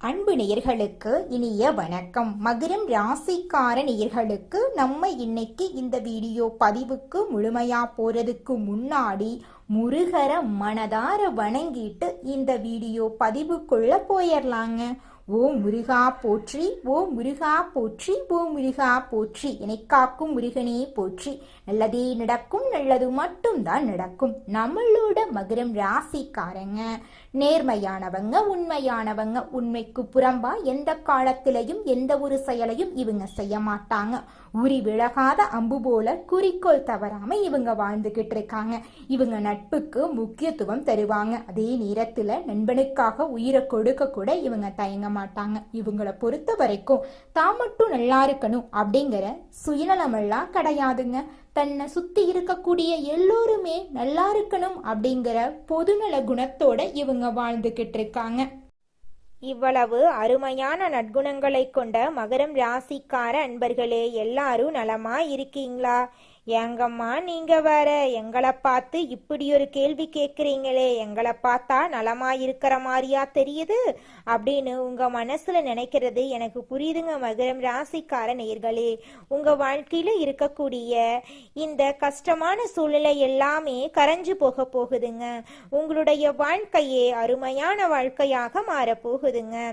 அன்பு நேயர்களுக்கு இனிய வணக்கம். மகரம் ராசிக்கார நேயர்களுக்கு நம்ம இன்னைக்கு இந்த வீடியோ பதிவுக்கு முழுமையா போறதுக்கு முன்னாடி முருகர மனதார வணங்கிட்டு இந்த வீடியோ பதிவுக்குள்ள போயிடலாங்க ஓ முருகா போற்றி ஓ முருகா போற்றி ஓ முருகா போற்றி. என்னை காக்கும் முருகனே போற்றி. நல்லதே நடக்கும் நல்லது மட்டும்தான் நடக்கும். நம்மளோட மகரம் ராசிக்காரங்க. நேர்மையானவங்க உண்மையானவங்க. உண்மைக்கு புறம்பா எந்த காலத்திலையும் எந்த ஒரு செயலையும் இவங்க செய்ய மாட்டாங்க. உரி விலகாத அம்பு போல குறிக்கோள் தவறாம இவங்க வாழ்ந்துகிட்டு இருக்காங்க இவங்க நட்புக்கு முக்கியத்துவம் தருவாங்க. அதே நேரத்துல நண்பனுக்காக உயிரை கொடுக்க கூட இவங்க தயங்க மாட்டாங்க. இவங்கள பொறுத்த வரைக்கும் தான் மட்டும் நல்லா இருக்கணும் அப்படிங்கிற சுயநலமெல்லாம் கிடையாதுங்க. தன்னை சுத்தி இருக்கக்கூடிய எல்லோருமே நல்லா இருக்கணும் அப்படிங்கிற பொதுநல குணத்தோட இவங்க வாழ்ந்துகிட்டு இருக்காங்க இவ்வளவு அருமையான நற்குணங்களை கொண்ட மகரம் ராசிக்கார அன்பர்களே எல்லாரும் நலமா இருக்கீங்களா ஏங்கம்மா நீங்க வேற? எங்களை பார்த்து இப்படி ஒரு கேள்வி கேட்குறீங்களே எங்களை பார்த்தா நலமா இருக்கிற மாதிரியா தெரியுது? அப்படின்னு உங்க மனசுல நினைக்கிறது எனக்கு புரியுதுங்க மகரம் ராசிக்கார நேர்களே. உங்க வாழ்க்கையில இருக்கக்கூடிய இந்த கஷ்டமான சூழ்நிலை எல்லாமே கரைஞ்சு போக போகுதுங்க. உங்களுடைய வாழ்க்கையே அருமையான வாழ்க்கையாக மாறப்போகுதுங்க.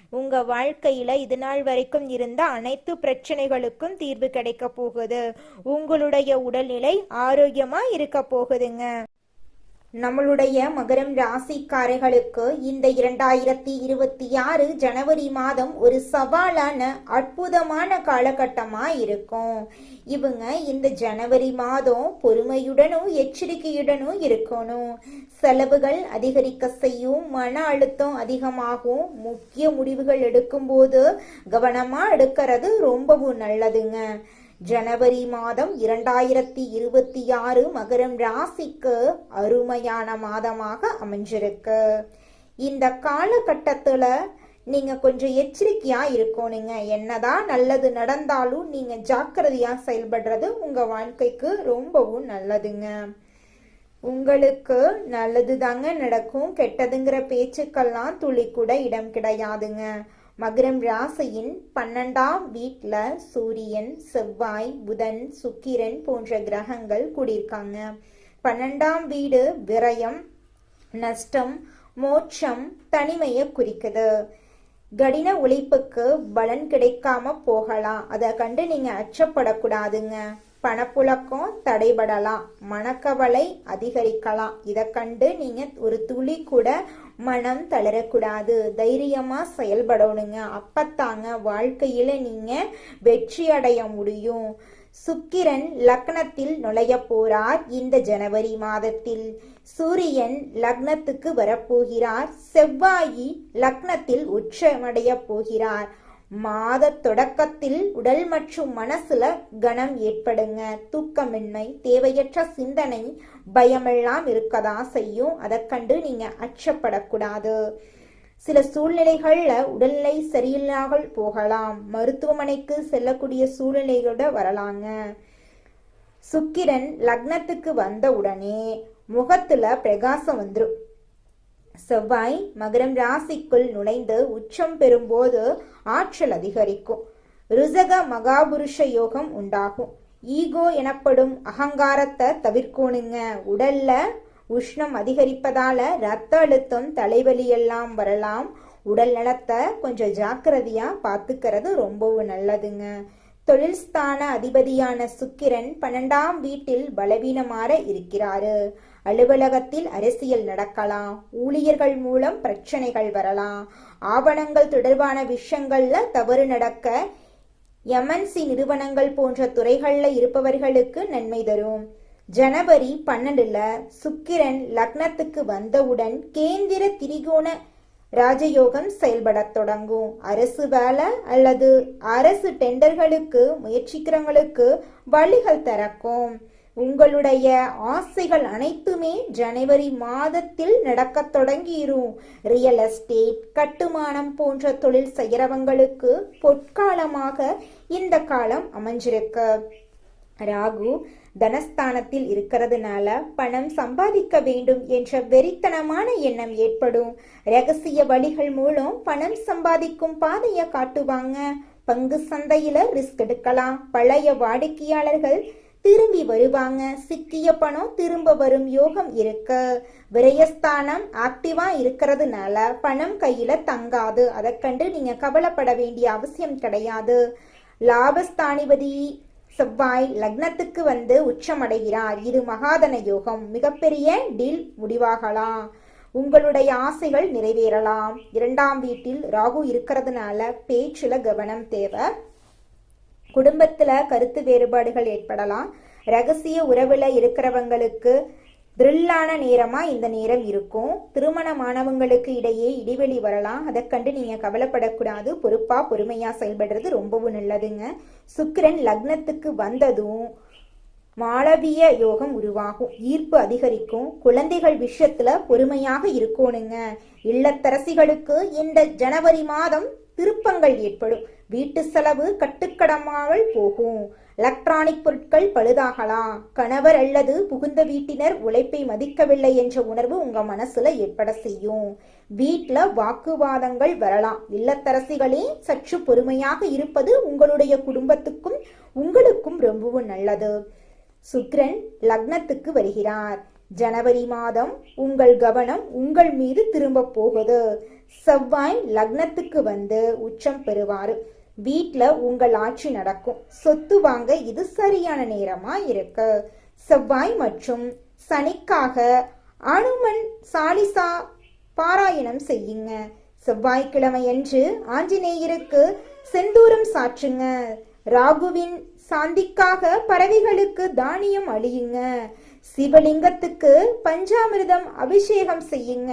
உங்க வாழ்க்கையில இது நாள் வரைக்கும் இருந்த அனைத்து பிரச்சனைகளுக்கும் தீர்வு கிடைக்க போகுது. உங்களுடைய உடல்நிலை ஆரோக்கியமா இருக்க போகுதுங்க. நம்மளுடைய மகரம் ராசிக்காரர்களுக்கு இந்த இரண்டாயிரத்தி இருபத்தி ஆறு ஜனவரி மாதம் ஒரு சவாலான அற்புதமான காலகட்டமா இருக்கும் இவங்க இந்த ஜனவரி மாதம் பொறுமையுடனும் எச்சரிக்கையுடனும் இருக்கணும். செலவுகள் அதிகரிக்க செய்யும் மன அழுத்தம் அதிகமாகும். முக்கிய முடிவுகள் எடுக்கும்போது கவனமா எடுக்கிறது ரொம்பவும் நல்லதுங்க. ஜனவரி மாதம் இரண்டாயிரத்தி இருபத்தி ஆறு மகரம் ராசிக்கு அருமையான மாதமாக அமைஞ்சிருக்கு. இந்த காலகட்டத்தில் நீங்கள் கொஞ்சம் எச்சரிக்கையாக இருக்கணுங்க. என்னதான் நல்லது நடந்தாலும் நீங்கள் ஜாக்கிரதையாக செயல்படுறது உங்கள் வாழ்க்கைக்கு ரொம்பவும் நல்லதுங்க. உங்களுக்கு நல்லது தாங்க நடக்கும். கெட்டதுங்கிற பேச்சுக்கெல்லாம் துளி கூட இடம் கிடையாதுங்க. மகரம் ராசியின் பன்னெண்டாம் வீட்டில் சூரியன் செவ்வாய் புதன் சுக்கிரன் போன்ற கிரகங்கள் கூடியிருக்காங்க. பன்னெண்டாம் வீடு விரயம் நஷ்டம் மோட்சம் தனிமையை குறிக்குது. கடின உழைப்புக்கு பலன் கிடைக்காம போகலாம். அதை கண்டு நீங்க அச்சப்படக்கூடாதுங்க. பணப்புழக்கம் தடைபடலாம். மனக்கவலை அதிகரிக்கலாம். இதை கண்டு நீங்க ஒரு துளி கூட மனம் தளரக்கூடாது. தைரியமா செயல்படணுங்க. அப்பத்தாங்க வாழ்க்கையில நீங்க வெற்றி அடைய முடியும். சுக்கிரன் லக்னத்தில் நுழைய போறார் இந்த ஜனவரி மாதத்தில். சூரியன் லக்னத்துக்கு வரப்போகிறார். செவ்வாயி லக்னத்தில் உச்சமடைய போகிறார். மாத தொடக்கத்தில் உடல் மற்றும் மனசுல கனம் ஏற்படுங்க. தூக்கமின்மை தேவையற்ற சிந்தனை பயமெல்லாம் இருக்கதா செய்யும். அதை கண்டு நீங்க அச்சப்படக்கூடாது. சில சூழ்நிலைகள்ல உடல்நிலை சரியில்லாமல் போகலாம். மருத்துவமனைக்கு செல்லக்கூடிய சூழ்நிலைகளோட வரலாங்க. சுக்கிரன் லக்னத்துக்கு வந்த உடனே முகத்துல பிரகாசம் வந்துடும் செவ்வாய் மகரம் ராசிக்குள் நுழைந்து உச்சம் பெறும்போது ஆற்றல் அதிகரிக்கும். ருசக மகாபுருஷ யோகம் உண்டாகும். ஈகோ எனப்படும் அகங்காரத்தை தவிர்க்கணுங்க. உடல்ல உஷ்ணம் அதிகரிப்பதால ரத்த அழுத்தம் தலைவலி எல்லாம் வரலாம். உடல் நலத்தை கொஞ்சம் ஜாக்கிரதையா பார்த்துக்கிறது ரொம்பவும் நல்லதுங்க. தொழில் ஸ்தான அதிபதியான சுக்கிரன் பன்னெண்டாம் வீட்டில் பலவீனமாக இருக்கிறாரு. அலுவலகத்தில் அரசியல் நடக்கலாம் ஊழியர்கள் மூலம் பிரச்சனைகள் வரலாம். ஆவணங்கள் தொடர்பான விஷயங்கள்ல தவறு நடக்க எம்என்சி நிறுவனங்கள் போன்ற துறைகள்ல இருப்பவர்களுக்கு நன்மை தரும். ஜனவரி பன்னெண்டுல சுக்கிரன் லக்னத்துக்கு வந்தவுடன் கேந்திர திரிகோண ராஜயோகம் செயல்படத் தொடங்கும். அரசு வேலை அல்லது அரசு டெண்டர்களுக்கு முயற்சிக்கிறவங்களுக்கு வழிகள் திறக்கும். உங்களுடைய ஆசைகள் அனைத்துமே ஜனவரி மாதத்தில் நடக்கத் தொடங்கிரும். ரியல் எஸ்டேட் கட்டுமானம் போன்ற தொழில் செய்கிறவங்களுக்கு பொற்காலமாக இந்த காலம் அமைஞ்சிருக்கு. ராகு தனஸ்தானத்தில் இருக்கிறதுனால பணம் சம்பாதிக்க வேண்டும் என்ற வெறித்தனமான எண்ணம் ஏற்படும். ரகசிய வழிகள் மூலம் பணம் சம்பாதிக்கும் பாதையை காட்டுவாங்க. பங்கு சந்தையில ரிஸ்க் எடுக்கலாம். பழைய வாடிக்கையாளர்கள் திரும்பி வருவாங்க. சிக்கிய பணம் திரும்ப வரும் யோகம் இருக்கு. விரயஸ்தானம் ஆக்டிவா இருக்கிறதுனால பணம் கையில தங்காது. அதை கண்டு நீங்க கவலைப்பட வேண்டிய அவசியம் கிடையாது. லாபஸ்தானிபதி செவ்வாய் லக்னத்துக்கு வந்து உச்சமடைகிறார். இது மகாதன யோகம். மிகப்பெரிய டீல் முடிவாகலாம். உங்களுடைய ஆசைகள் நிறைவேறலாம். இரண்டாம் வீட்டில் ராகு இருக்கிறதுனால பேச்சுல கவனம் தேவை. இடத்துல கருத்து வேறுபாடுகள் ஏற்படலாம். ரகசிய உறவுல இருக்கிறவங்களுக்கு த்ரில்லான நேரமா இந்த நேரம் இருக்கும். திருமணமானவங்களுக்கு இடையே இடைவெளி வரலாம். அதை கண்டு நீங்க கவலைப்படக்கூடாது. பொறுப்பா பொறுமையா செயல்படுறது ரொம்பவும் நல்லதுங்க. சுக்கிரன் லக்னத்துக்கு வந்ததும் மாளவிய யோகம் உருவாகும். ஈர்ப்பு அதிகரிக்கும். குழந்தைகள் விஷயத்துல பொறுமையாக இருக்கணுங்க. இல்லத்தரசிகளுக்கு இந்த ஜனவரி மாதம் திருப்பங்கள் ஏற்படும். வீட்டு செலவு கட்டுக்கடமாமல் போகும். எலக்ட்ரானிக் பொருட்கள் பழுதாகலாம். கணவர் அல்லது புகுந்த வீட்டினர் உழைப்பை மதிக்கவில்லை என்ற உணர்வு உங்க மனசுல ஏற்பட செய்யும். வீட்ல வாக்குவாதங்கள் வரலாம். இல்லத்தரசிகளே சற்று பொறுமையாக இருப்பது உங்களுடைய குடும்பத்துக்கும் உங்களுக்கும் ரொம்பவும் நல்லது. சுக்ரன் லக்னத்துக்கு வருகிறார். ஜனவரி மாதம் உங்கள் கவனம் உங்கள் மீது திரும்ப போகுது. செவ்வாய் லக்னத்துக்கு வந்து உச்சம் பெறுவாரு. வீட்டில் உங்கள் ஆட்சி நடக்கும். சொத்து வாங்க இது சரியான நேரமா இருக்கு. செவ்வாய் மற்றும் சனிக்காக அனுமன் சாலிசா பாராயணம் செய்யுங்க. செவ்வாய்க்கிழமையன்று ஆஞ்சநேயருக்கு செந்தூரம் சாற்றுங்க. ராகுவின் சாந்திக்காக பறவைகளுக்கு தானியம் அழியுங்க சிவலிங்கத்துக்கு பஞ்சாமிர்தம் அபிஷேகம் செய்யுங்க.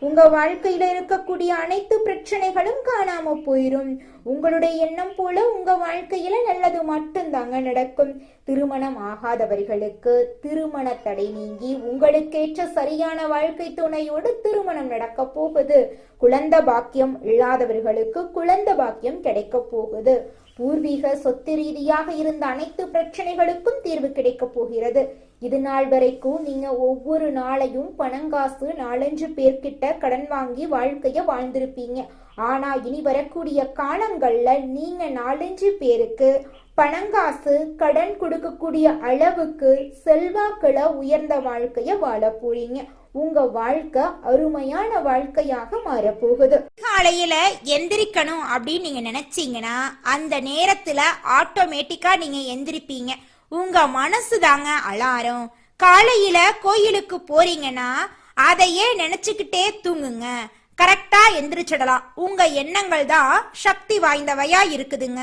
உங்க வாழ்க்கையில இருக்கக்கூடிய அனைத்து பிரச்சனைகளும் காணாம போயிரும். உங்களுடைய எண்ணம் போல உங்க வாழ்க்கையில நல்லது மட்டும்தாங்க நடக்கும். திருமணம் ஆகாதவர்களுக்கு திருமண தடை நீங்கி உங்களுக்கேற்ற சரியான வாழ்க்கை துணையோடு திருமணம் நடக்க போகுது. குழந்த பாக்கியம் இல்லாதவர்களுக்கு குழந்த பாக்கியம் கிடைக்க போகுது. பூர்வீக சொத்து ரீதியாக இருந்த அனைத்து பிரச்சனைகளுக்கும் தீர்வு கிடைக்க போகிறது. இது நாள் வரைக்கும் நீங்க ஒவ்வொரு நாளையும் பணங்காசு நாலஞ்சு பேர்கிட்ட கடன் வாங்கி வாழ்க்கைய வாழ்ந்திருப்பீங்க. ஆனா இனி வரக்கூடிய காலங்கள்ல நீங்க நாலஞ்சு பேருக்கு பணங்காசு கடன் கொடுக்கக்கூடிய அளவுக்கு செல்வாக்களை உயர்ந்த வாழ்க்கைய வாழ போறீங்க. உங்க வாழ்க்கை அருமையான வாழ்க்கையாக மாறப்போகுது. காலையில எந்திரிக்கணும் அப்படின்னு நீங்க நினைச்சீங்கன்னா அந்த நேரத்துல ஆட்டோமேட்டிக்கா நீங்க எந்திரிப்பீங்க. உங்க மனசு தாங்க அலாரம். காலையில கோயிலுக்கு போறீங்கன்னா அதையே நினைச்சுக்கிட்டே தூங்குங்க. கரெக்டா எந்திரிச்சிடலாம். உங்க எண்ணங்கள் தான் சக்தி வாய்ந்தவையா இருக்குதுங்க.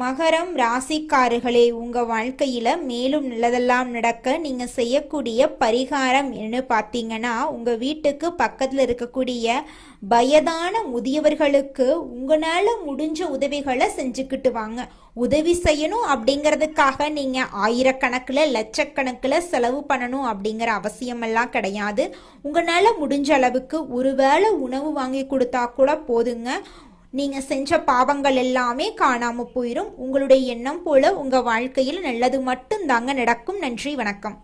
மகரம் ராசிக்காரர்களே உங்கள் வாழ்க்கையில் மேலும் நல்லதெல்லாம் நடக்க நீங்கள் செய்யக்கூடிய பரிகாரம் என்னன்னு பார்த்தீங்கன்னா உங்கள் வீட்டுக்கு பக்கத்தில் இருக்கக்கூடிய வயதான முதியவர்களுக்கு உங்களால முடிஞ்ச உதவிகளை செஞ்சுக்கிட்டு வாங்க. உதவி செய்யணும் அப்படிங்கிறதுக்காக நீங்கள் ஆயிரக்கணக்கில் லட்சக்கணக்கில் செலவு பண்ணணும் அப்படிங்கிற அவசியமெல்லாம் கிடையாது. உங்களால் முடிஞ்ச அளவுக்கு ஒருவேளை உணவு வாங்கி கொடுத்தா கூட போதுங்க. நீங்க செஞ்ச பாவங்கள் எல்லாமே காணாம போயிடும் உங்களுடைய எண்ணம் போல உங்க வாழ்க்கையில் நல்லது மட்டும் தாங்க நடக்கும். நன்றி வணக்கம்.